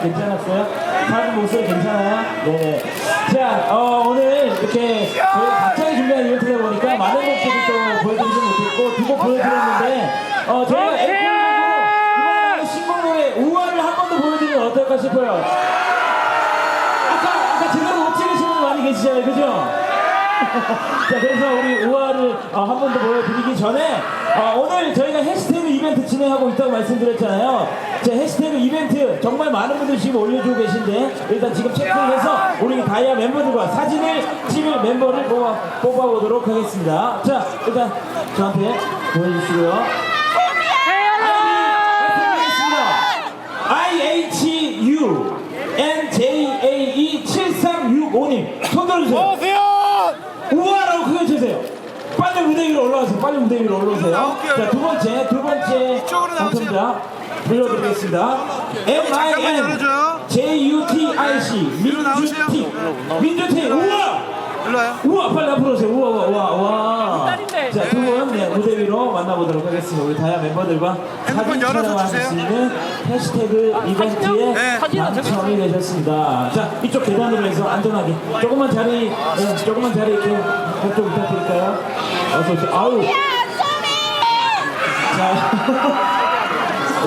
괜찮았어요? 사진 목소리 괜찮아요? 네네. 자, 어, 오늘 이렇게 저희 갑자기 준비한 이벤트다 보니까 많은 곡들을 또 보여드리지 못했고 두 곡 보여드렸는데 어, 저희가 앵콜곡으로 이번에 신곡 노래 우아를 한 번 더 보여드리면 어떨까 싶어요. 아까, 아까 제대로 못 찍으신 분 많이 계시잖아요. 그죠? 자, 그래서 우리 우아를 어, 한번 더 보여드리기 전에 어, 오늘 저희가 해시태그 이벤트 진행하고 있다고 말씀드렸잖아요. 자, 해시태그 이벤트 정말 많은 분들이 지금 올려주고 계신데 일단 지금 체크를 해서 우리 다이아 멤버들과 사진을 찍을 멤버를 뽑아, 뽑아보도록 하겠습니다. 자, 일단 저한테 보여주시고요. IHU NJAE 7365님 손 들어주세요. 오세요! 우와라고 크게 쳐주세요. 빨리 무대 위로 올라오세요. 빨리 무대 위로 올라오세요. 나올게요. 자, 두 번째, 두 번째 이쪽으로 나오세요. 당첨자 불러드리겠습니다. M I 잠깐만 N 열어줘요. J U T I C 위로 나오세요. 민주티 민주티 우와 일로 와요. 우와 빨리 앞으로 오세요. 우와 우와 우와 우와. 자, 두분 네, 무대 위로 만나보도록 하겠습니다. 우리 다야 멤버들과 핸드폰 사진 열어서 촬영할 주세요. 수 있는 해시태그 이벤트에 네. 당첨이 되셨습니다. 자, 이쪽 계단으로 해서 안전하게 조금만 자리, 네, 조금만 자리 이렇게 부탁드릴까요? 어서 오세요. 아우. 자,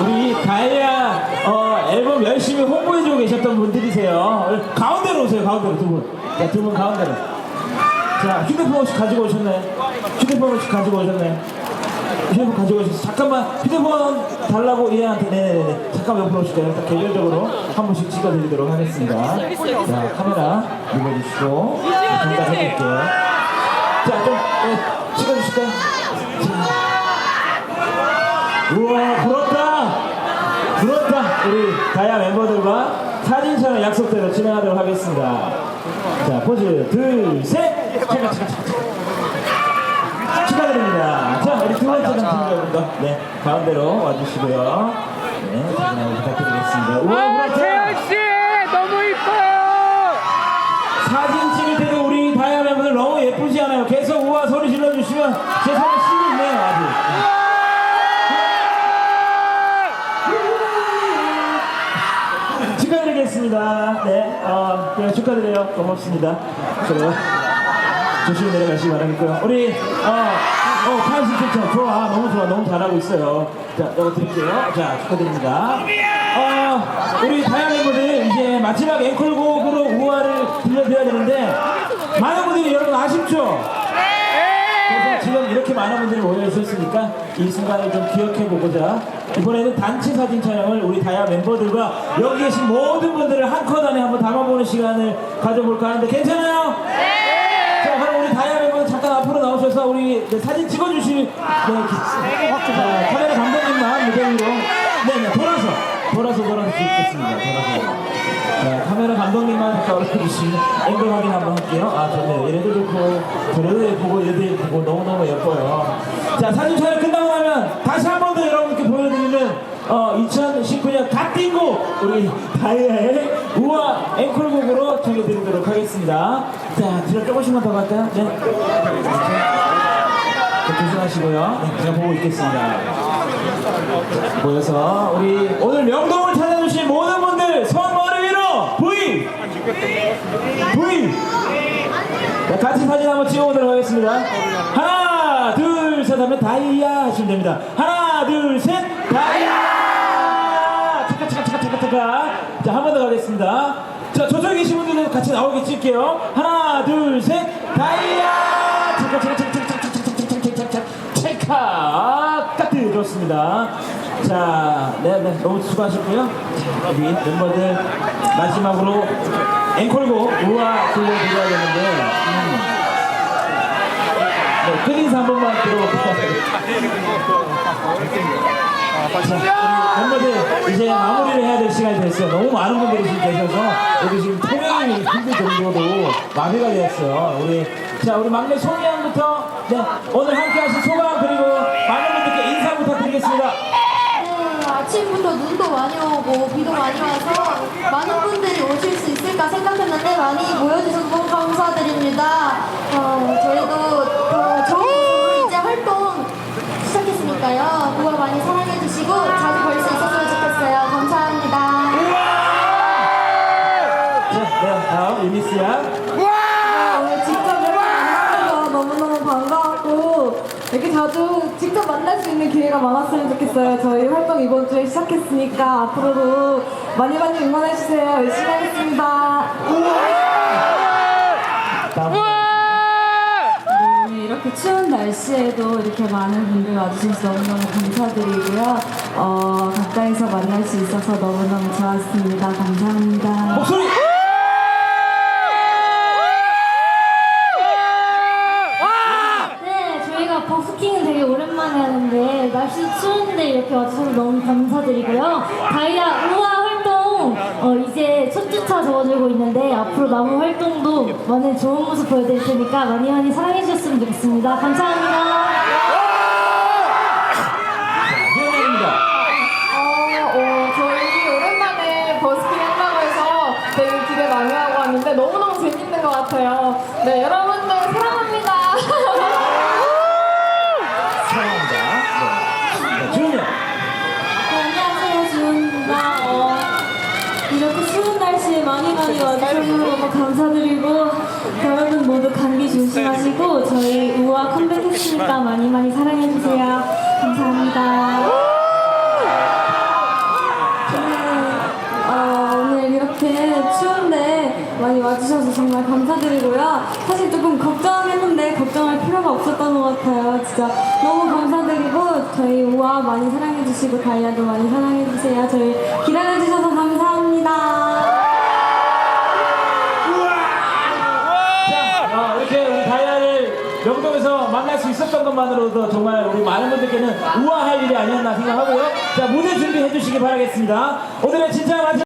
우리 다이아 어, 앨범 열심히 홍보해주고 계셨던 분들이세요. 가운데로 오세요, 가운데로 두 분. 자, 두 분 가운데로. 자, 휴대폰 혹시 가지고 오셨나요? 휴대폰 혹시 가지고 오셨나요? 휴대폰 가지고 오셨어요. 잠깐만, 휴대폰 달라고 얘한테, 네네네. 잠깐 옆으로 오실까요? 개별적으로 한 번씩 찍어드리도록 하겠습니다. 자, 카메라 눌러주시고, 전달해드릴게요. 자, 좀, 네, 찍어주실까요? 자. 우와, 부럽다! 부럽다! 다야 멤버들과 사진 촬영 약속대로 진행하도록 하겠습니다. 자, 포즈, 둘, 셋! 축하드립니다. 자, 우리 두 번째 당첨자분도 네, 가운데로 와주시고요. 네, 한번 부탁드리겠습니다. 우와, 아, 부럽다! 재현 씨 너무 이뻐요. 사진 찍을 때도 우리 다이아 멤버들 너무 예쁘지 않아요? 계속 우와 소리 질러주시면 제 손에 씹이 있네요 아주 축하드리겠습니다. 네, 어, 그냥 축하드려요. 고맙습니다. 그래요 조심히 내려가시기 바라겠고요. 우리 어, 어, 카이신 칭찬 좋아. 너무 좋아. 너무 잘하고 있어요. 자 이거 드릴게요. 자 축하드립니다. 어, 우리 다이아 멤버들 이제 마지막 앵콜곡으로 우아를 들려드려야 되는데 많은 분들이 여러분 아쉽죠? 이렇게 많은 분들이 모여 있었으니까 이 순간을 좀 기억해 보고자 이번에는 단체 사진 촬영을 우리 다야 멤버들과 여기 계신 모든 분들을 한 컷 안에 한번 담아보는 시간을 가져볼까 하는데 괜찮아요? 네! 자 그럼 우리 다야 멤버들 잠깐 앞으로 나오셔서 우리 네, 사진 찍어주실 네, 기- 자, 카메라 감독님만 무대 위로 돌아서 돌아서 찍겠습니다 돌아서 자, 카메라 감독님만 잠깐 올려주시면 앵글 확인 한번 할게요. 아, 좋네요. 얘네들 좋고, 저래도 예쁘고, 얘들 예쁘고, 너무너무 예뻐요. 자, 사진 촬영 끝나고 나면 다시 한 번 더 여러분께 보여드리는 어, 2019년 갓띵곡 우리 다이아의 우아 앵콜곡으로 전해드리도록 하겠습니다. 자, 뒤로 조금씩만 더 갈까요? 네. 자, 조심하시고요. 네, 제가 보고 있겠습니다. 모여서 우리 오늘 명동을 찾아주신 모든 분들 손 머리 위로 V V 자, 같이 사진 한번 찍어보도록 하겠습니다 하나 둘 셋 하면 다이아 하시면 됩니다 하나 둘 셋 다이아 잠깐 잠깐 잠깐 잠깐 잠깐 자한 번 더 가겠습니다 자 저쪽에 계신 분들도 같이 나오게 찍을게요 하나 둘 셋 다이아 잠깐 잠깐 잠깐 잠깐 잠깐 잠깐 잠깐 잠깐 찰칵 까트 좋습니다. 자, 네, 네, 너무 수고하셨고요. 자, 우리 멤버들 마지막으로 앵콜곡 우아 들려드려야 되는데, 음. 네, 끝인사 한 번만 들어볼까요? 멤버들 이제 마무리를 해야 될 시간이 됐어요. 너무 많은 분들이 지금 계셔서 여기 지금 통행이 힘들 정도로 마비가 되었어요. 우리 자 우리 막내 송이 양부터 네 오늘 함께 하신 소감 그리고 많은 분들께 인사 부탁드리겠습니다. 네, 아침부터 눈도 많이 오고 비도 많이 와서 많은 분들이 오실 수 있을까 생각했는데 많이 모여주셔서 너무 감사드립니다. 어, 저희도 더 좋은 모습으로 이제 활동 시작했으니까요. 그거 많이 사랑해주시고 자주 볼 수 있었으면 좋겠어요. 감사합니다. 다음 유니스야. 오늘 직접 이렇게 만나서 너무너무 반가웠고 이렇게 자주 직접 만날 수 있는 기회가 많았으면 좋겠어요. 저희 활동 이번 주에 시작했으니까 앞으로도 많이 많이 응원해주세요. 열심히 하겠습니다. 오늘 이렇게 추운 날씨에도 이렇게 많은 분들 와주셔서 너무너무 감사드리고요. 어, 가까이서 만날 수 있어서 너무너무 좋았습니다. 감사합니다. 목소리. 네, 저희가 버스킹은 되게 오랜만에 하는데 날씨 추운데 이렇게 와주셔서 너무 감사드리고요. 다이아 우아 활동 어, 이제 첫 주차 접어들고 있는데 앞으로 남은 활동도 많은 좋은 모습 보여드릴 테니까 많이 많이 사랑해 주셨으면 좋겠습니다. 감사합니다. 희연입니다. 어, 어, 저희 오랜만에 버스킹 한다고 해서 되게 기대 많이 하고 왔는데 너무너무 재밌는 것 같아요. 네, 여러분들 사랑합니 와주셔서 너무 감사드리고 여러분 모두 감기 조심하시고 저희 우아 컴백했으니까 많이 많이 사랑해주세요. 감사합니다. 네, 어, 이렇게 추운데 많이 와주셔서 정말 감사드리고요. 사실 조금 걱정했는데 걱정할 필요가 없었던 것 같아요. 진짜 너무 감사드리고 저희 우아 많이 사랑해주시고 다이아도 많이 사랑해주세요. 저희 기다려주셔서 감사합니다. 자, 어, 이렇게 우리 영동에서 만날 수 있었던 것만으로도 정말 우리 많은 분들께는 우아할 일이 아니었나 생각하고요. 자, 무대 준비해 주시기 바라겠습니다. 오늘의 진짜 마지막